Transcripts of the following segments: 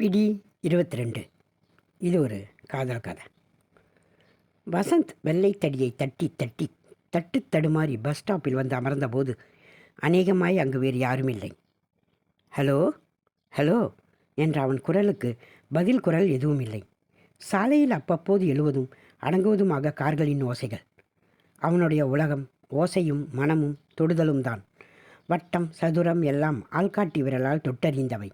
பிடி இருபத்தி ரெண்டு இது ஒரு காதல் கதை. வசந்த் வெள்ளைத்தடியை தட்டி தட்டி தட்டு தடுமாறி பஸ் ஸ்டாப்பில் வந்து அமர்ந்தபோது அநேகமாய் அங்கு வேறு யாரும் இல்லை. ஹலோ ஹலோ என்ற அவன் குரலுக்கு பதில் குரல் எதுவும் இல்லை. சாலையில் அப்பப்போது எழுவதும் அடங்குவதுமாக கார்களின் ஓசைகள். அவனுடைய உலகம் ஓசையும் மனமும் தொடுதலும் தான். வட்டம் சதுரம் எல்லாம் ஆள்காட்டி விரலால் தொட்டறிந்தவை.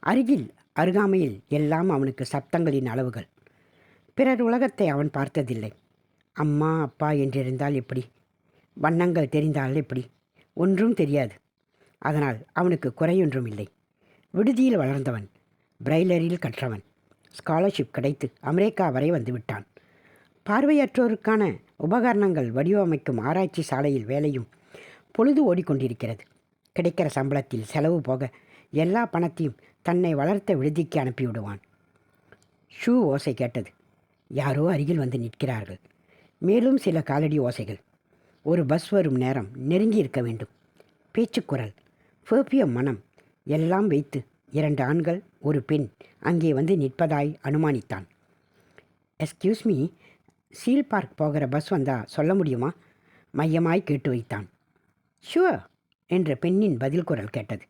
அருகில் அருகாமையில் எல்லாம் அவனுக்கு சப்தங்களின் அளவுகள். பிறர் உலகத்தை அவன் பார்த்ததில்லை. அம்மா அப்பா என்றிருந்தால் எப்படி? வண்ணங்கள் தெரிந்தால் எப்படி? ஒன்றும் தெரியாது. அதனால் அவனுக்கு குறையொன்றும் இல்லை விடுதியில் வளர்ந்தவன் பிரைலரில் கற்றவன் ஸ்காலர்ஷிப் கிடைத்து அமெரிக்கா வரை வந்து விட்டான். பார்வையற்றோருக்கான உபகரணங்கள் வடிவமைக்கும் ஆராய்ச்சி சாலையில் வேலையும் பொழுது ஓடிக்கொண்டிருக்கிறது. கிடைக்கிற சம்பளத்தில் செலவு போக எல்லா பணத்தையும் தன்னை வளர்த்த விடுதிக்கு அனுப்பிவிடுவான். ஷூ ஓசை கேட்டது. யாரோ அருகில் வந்து நிற்கிறார்கள். மேலும் சில காலடி ஓசைகள். ஒரு பஸ் வரும் நேரம் நெருங்கி இருக்க வேண்டும். பேச்சுக்குரல் ஃபேப்பிய மனம். எல்லாம் வைத்து இரண்டு ஆண்கள் ஒரு பெண் அங்கே வந்து நிற்பதாய் அனுமானித்தான். எஸ்கியூஸ் மீ சீல் பார்க் போகிற பஸ் வந்தா சொல்ல முடியுமா? மையமாய் கேட்டு வைத்தான். ஷுவர் என்ற பெண்ணின் பதில் குரல் கேட்டது.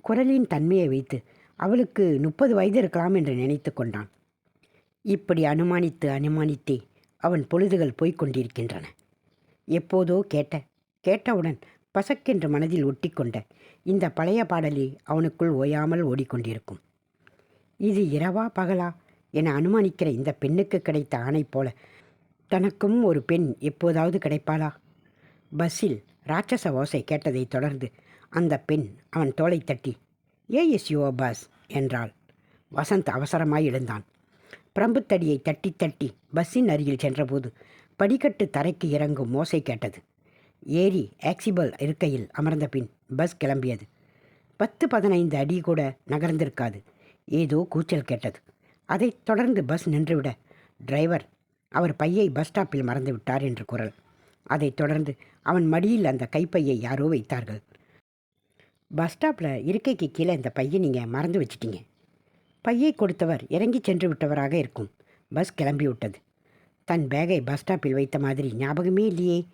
குரலின் தன்மையை வைத்து அவளுக்கு முப்பது வயது இருக்கலாம் என்று நினைத்து கொண்டான். இப்படி அனுமானித்து அனுமானித்தே அவன் பொழுதுகள் போய்கொண்டிருக்கின்றன எப்போதோ கேட்ட கேட்டவுடன் பசக்கென்று மனதில் ஒட்டிக்கொண்ட இந்த பழைய பாடலே அவனுக்குள் ஓயாமல் ஓடிக்கொண்டிருக்கும். இது இரவா பகலா என அனுமானிக்கிற இந்த பெண்ணுக்கு கிடைத்த ஆணை போல தனக்கும் ஒரு பெண் எப்போதாவது கிடைப்பாளா? பஸ்ஸில் ராட்சச ஓசை கேட்டதைத் தொடர்ந்து அந்த பெண் அவன் தோளை தட்டி ஏ இஸ் யுவர் பஸ் என்றாள். வசந்த் அவசரமாய் எழுந்தான். பிரம்புத்தடியை தட்டி தட்டி பஸ்ஸின் அருகில் சென்றபோது படிக்கட்டு தரைக்கு இறங்கும் மோசை கேட்டது. ஏறி ஆக்சிபல் இருக்கையில் அமர்ந்த பின் பஸ் கிளம்பியது. பத்து பதினைந்து அடி கூட நகர்ந்திருக்காது ஏதோ கூச்சல் கேட்டது. அதைத் தொடர்ந்து பஸ் நின்றுவிட டிரைவர் அவர் பையை பஸ் ஸ்டாப்பில் மறந்து விட்டார் என்று குரல். அதைத் தொடர்ந்து அவன் மடியில் அந்த கைப்பையை யாரோ வைத்தார்கள். பஸ் ஸ்டாப்பில் இருக்கைக்கு கீழே இந்த பையை நீங்கள் மறந்து வச்சிட்டீங்க. பையை கொடுத்தவர் இறங்கி சென்று விட்டவராக இருக்கும். பஸ் கிளம்பி விட்டது. தன் பேகை பஸ் ஸ்டாப்பில் வைத்த மாதிரி ஞாபகமே இல்லையே.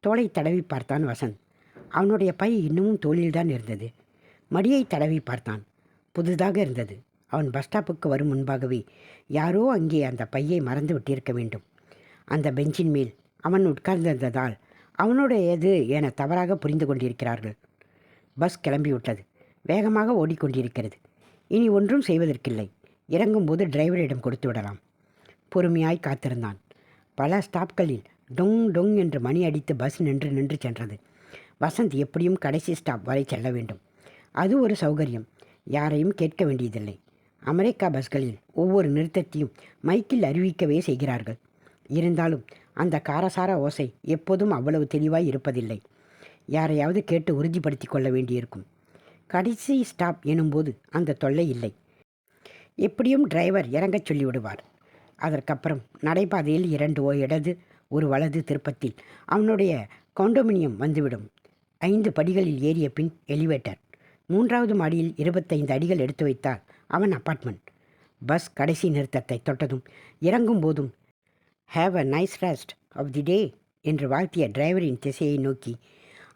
தோலை தடவி பார்த்தான் வசந்த். அவனுடைய பை இன்னமும் தோளில்தான் இருந்தது. மடியை தடவி பார்த்தான். புதிதாக இருந்தது. அவன் பஸ் ஸ்டாப்புக்கு வரும் முன்பாகவே யாரோ அங்கே அந்த பையை மறந்து விட்டிருக்க வேண்டும். அந்த பெஞ்சின் மேல் அவன் உட்கார்ந்திருந்ததால் அவனுடையது என தவறாக புரிந்து கொண்டிருக்கிறார்கள். பஸ் கிளம்பிவிட்டது. வேகமாக ஓடிக்கொண்டிருக்கிறது. இனி ஒன்றும் செய்வதற்கில்லை. இறங்கும்போது டிரைவரிடம் கொடுத்து விடலாம். பொறுமையாய் காத்திருந்தான். பல ஸ்டாப்களில் டொங் டொங் என்று மணி அடித்து பஸ் நின்று நின்று சென்றது. வசந்த் எப்படியும் கடைசி ஸ்டாப் வரை செல்ல வேண்டும். அது ஒரு சௌகரியம். யாரையும் கேட்க வேண்டியதில்லை. அமெரிக்கா பஸ்களில் ஒவ்வொரு நிறுத்தத்தையும் மைக்கில் அறிவிக்கவே செய்கிறார்கள். இருந்தாலும் அந்த காரசார ஓசை எப்போதும் அவ்வளவு தெளிவாய் இருப்பதில்லை. யாரையாவது கேட்டு உறுதிப்படுத்தி கொள்ள வேண்டியிருக்கும். கடைசி ஸ்டாப் எனும்போது அந்த தொல்லை இல்லை. எப்படியும் டிரைவர் இறங்கச் சொல்லிவிடுவார். அதற்கப்புறம் நடைபாதையில் இரண்டு ஓ இடது ஒரு வலது திருப்பத்தில் அவனுடைய காண்டோமினியம் வந்துவிடும். ஐந்து படிகளில் ஏறிய பின் எலிவேட்டர் மூன்றாவது மாடியில் இருபத்தைந்து அடிகள் எடுத்து வைத்தால் அவன் அப்பார்ட்மெண்ட் பஸ் கடைசி நிறுத்தத்தை தொட்டதும் இறங்கும் போதும் have a nice rest of the day என்று வாழ்த்திய டிரைவரின் திசையை நோக்கி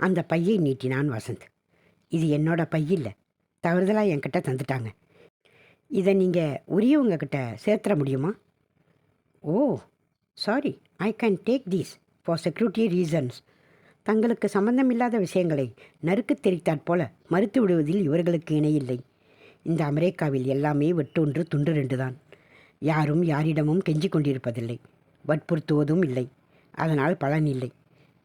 அந்த பையை நீட்டினான் வசந்த். இது என்னோட பையில் தவறுதலாக என்கிட்ட தந்துட்டாங்க. இதை நீங்கள் உரியவங்க கிட்ட சேர்த்துற முடியுமா? ஓ sorry I can take these for security reasons தங்களுக்கு சம்பந்தமில்லாத விஷயங்களை நறுக்கு தெரித்தாற் போல மறுத்து விடுவதில் இவர்களுக்கு இணையில்லை இந்த அமெரிக்காவில் எல்லாமே வெட்டொன்று துண்டு ரெண்டு தான் யாரும் யாரிடமும் கெஞ்சி கொண்டிருப்பதில்லை. வற்புறுத்துவதும் இல்லை. அதனால் பலன் இல்லை.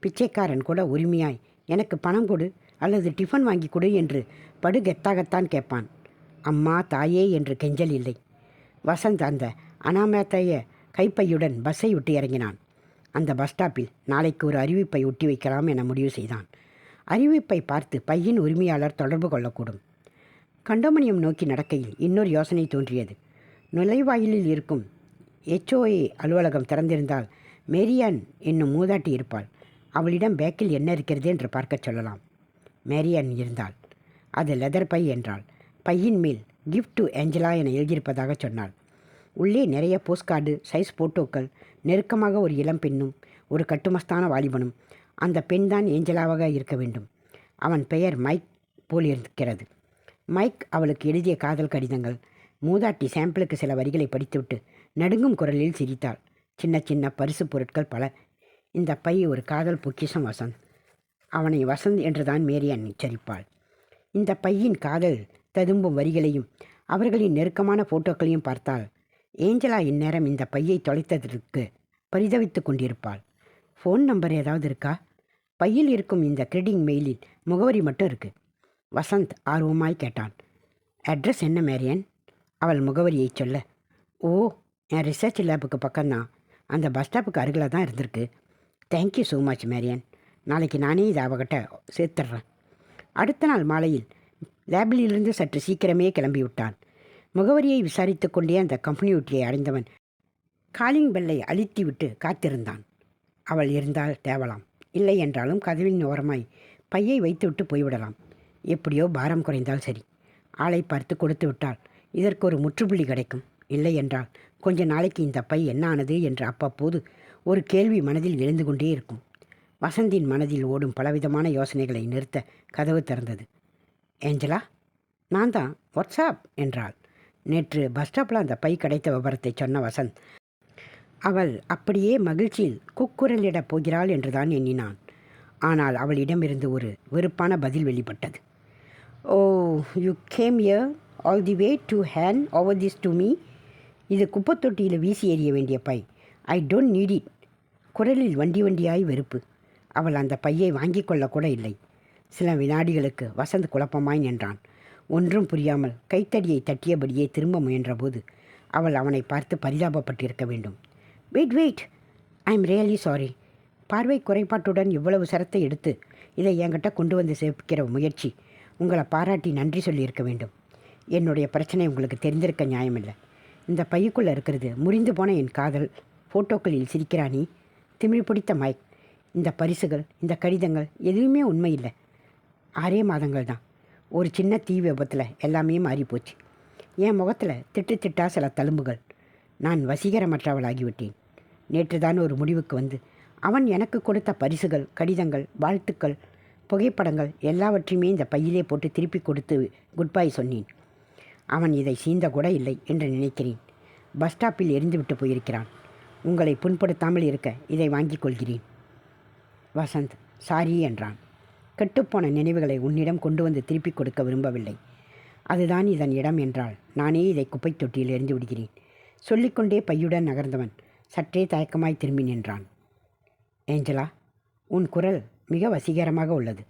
பிச்சைக்காரன் கூட உரிமையாய் எனக்கு பணம் கொடு அல்லது டிஃபன் வாங்கி கொடு என்று படுகெத்தாகத்தான் கேட்பான். அம்மா தாயே என்று கெஞ்சல் இல்லை. வசந்த் அந்த அனாமத்தைய கைப்பையுடன் பஸ்ஸை விட்டு இறங்கினான். அந்த பஸ் ஸ்டாப்பில் நாளைக்கு ஒரு அறிவிப்பை ஒட்டி வைக்கலாம் என முடிவு செய்தான். அறிவிப்பை பார்த்து பையின் உரிமையாளர் தொடர்பு கொள்ளக்கூடும். கண்டோமனியம் நோக்கி நடக்கையில் இன்னொரு யோசனை தோன்றியது. நுழைவாயிலில் இருக்கும் எச்ஓஏ அலுவலகம் திறந்திருந்தால் மேரியான் என்னும் மூதாட்டி இருப்பாள். அவளிடம் பேக்கில் என்ன இருக்கிறது? என்று பார்க்கச் சொல்லலாம். மேரியன் இருந்தாள். அது லெதர் பை என்றாள். பையின் மேல் கிஃப்ட் டு ஏஞ்சலா என எழுதியிருப்பதாக சொன்னாள். உள்ளே நிறைய போஸ்ட்கார்டு சைஸ் போட்டோக்கள் நெருக்கமாக ஒரு இளம் பெண்ணும் ஒரு கட்டுமஸ்தான வாலிபனும் அந்த பெண் தான் ஏஞ்சலாவாக இருக்க வேண்டும். அவன் பெயர் மைக் போல் இருக்கிறது மைக் அவளுக்கு எழுதிய காதல் கடிதங்கள். மூதாட்டி சாம்பிளுக்கு சில வரிகளை படித்துவிட்டு நடுங்கும் குரலில் சிரித்தாள். சின்ன சின்ன பரிசு பொருட்கள் பல இந்த பை ஒரு காதல் பொக்கிஷம் வசந்த். அவனை வசந்த் என்றுதான் மேரியான் எச்சரிப்பாள் இந்த பையின் காதல் ததும்பும் வரிகளையும் அவர்களின் நெருக்கமான போட்டோக்களையும் பார்த்தால் ஏஞ்சலா இந்நேரம் இந்த பையை தொலைத்ததற்கு பரிதவித்துக் கொண்டிருப்பாள். ஃபோன் நம்பர் ஏதாவது இருக்கா? பையில் இருக்கும் இந்த கிரெடிங் மெயிலில் முகவரி மட்டும் இருக்கு. வசந்த் ஆர்வமாய் கேட்டான். அட்ரஸ் என்ன மேரியன் அவள் முகவரியை சொல்ல ஓ என் ரிசர்ச் லேபுக்கு பக்கம்தான். அந்த பஸ் ஸ்டாப்புக்கு அருகில் தான் இருந்திருக்கு. தேங்க்யூ ஸோ மச் மேரியன் நாளைக்கு நானே இதை அவகிட்ட சேர்த்துட்றேன். அடுத்த நாள் மாலையில் லேபிலிருந்து சற்று சீக்கிரமே கிளம்பி விட்டான் முகவரியை விசாரித்து கொண்டே அந்த கம்ப்யூட்டரை அடைந்தவன் காலிங் பெல்லை அழுத்திவிட்டு காத்திருந்தான். அவள் இருந்தால் தேவலாம். இல்லை என்றாலும் கதவின் ஓரமாய் பையை வைத்துவிட்டு போய்விடலாம். எப்படியோ பாரம் குறைந்தால் சரி. ஆளை பார்த்து கொடுத்து விட்டால் இதற்கு ஒரு முற்றுப்புள்ளி கிடைக்கும். இல்லை என்றால் கொஞ்ச நாளைக்கு இந்த பை என்ன ஆனது என்று அப்பப்போது ஒரு கேள்வி மனதில் எழுந்து கொண்டே இருக்கும். வசந்தின் மனதில் ஓடும் பலவிதமான யோசனைகளை நிறுத்த கதவு திறந்தது. ஏஞ்சலா நான் தான் வாட்ஸ்அப் என்றாள். நேற்று பஸ் ஸ்டாப்பில் அந்த பை கிடைத்த விவரத்தை சொன்ன வசந்த் அவள் அப்படியே மகிழ்ச்சியில் குக்குரலிடப் போகிறாள் என்றுதான் எண்ணினான். ஆனால் அவளிடமிருந்து ஒரு வெறுப்பான பதில் வெளிப்பட்டது. ஓ you came here all the way to hand over this to me இது குப்பைத்தொட்டியில் வீசி எறிய வேண்டிய பை. ஐ டோன்ட் நீட் இட் குரலில் வண்டி வண்டியாய் வெறுப்பு. அவள் அந்த பையை வாங்கி கொள்ளக்கூட இல்லை. சில வினாடிகளுக்கு வசந்த் குழப்பமாய் நின்றான். ஒன்றும் புரியாமல் கைத்தடியை தட்டியபடியே திரும்ப முயன்றபோது அவள் அவனை பார்த்து பரிதாபப்பட்டிருக்க வேண்டும். Wait wait I am really sorry பார்வை குறைபாட்டுடன் இவ்வளவு சரத்தை எடுத்து இதை என்கிட்ட கொண்டு வந்து சேர்ப்பிக்கிற முயற்சி உங்களை பாராட்டி நன்றி சொல்லியிருக்க வேண்டும். என்னுடைய பிரச்சனை உங்களுக்கு தெரிந்திருக்க நியாயமில்லை. இந்த பையக்குள்ளே இருக்கிறது முறிந்து போன என் காதல். ஃபோட்டோக்களில் சிரிக்கிறானி. திமிழ் பிடித்த மைக். இந்த பரிசுகள் இந்த கடிதங்கள் எதுவுமே உண்மை இல்லை ஆறே மாதங்கள் தான். ஒரு சின்ன தீ விபத்தில் எல்லாமே மாறிப்போச்சு. என் முகத்தில் திட்டு திட்டா சில தழும்புகள். நான் வசீகரமற்றவளாகிவிட்டேன். நேற்று தான் ஒரு முடிவுக்கு வந்து அவன் எனக்கு கொடுத்த பரிசுகள் கடிதங்கள் வாழ்த்துக்கள் புகைப்படங்கள் எல்லாவற்றையுமே இந்த பையிலே போட்டு திருப்பி கொடுத்து குட்பை சொன்னேன். அவன் இதை சீந்த கூட இல்லை என்று நினைக்கிறேன். பஸ் ஸ்டாப்பில் எரிந்துவிட்டு போயிருக்கிறான். உங்களை புண்படுத்தாமல் இருக்க இதை வாங்கிக் கொள்கிறேன். வசந்த் சாரி என்றான். கெட்டுப்போன நினைவுகளை உன்னிடம் கொண்டு வந்து திருப்பிக் கொடுக்க விரும்பவில்லை. அதுதான் இதன் இடம் என்றால் நானே இதை குப்பைத் தொட்டியில் எறிந்து விடுகிறேன். சொல்லிக்கொண்டே பையுடன் நகர்ந்தவன் சற்றே தயக்கமாய் திரும்பி நின்றான். ஏஞ்சலா உன் குரல் மிக வசீகரமாக உள்ளது.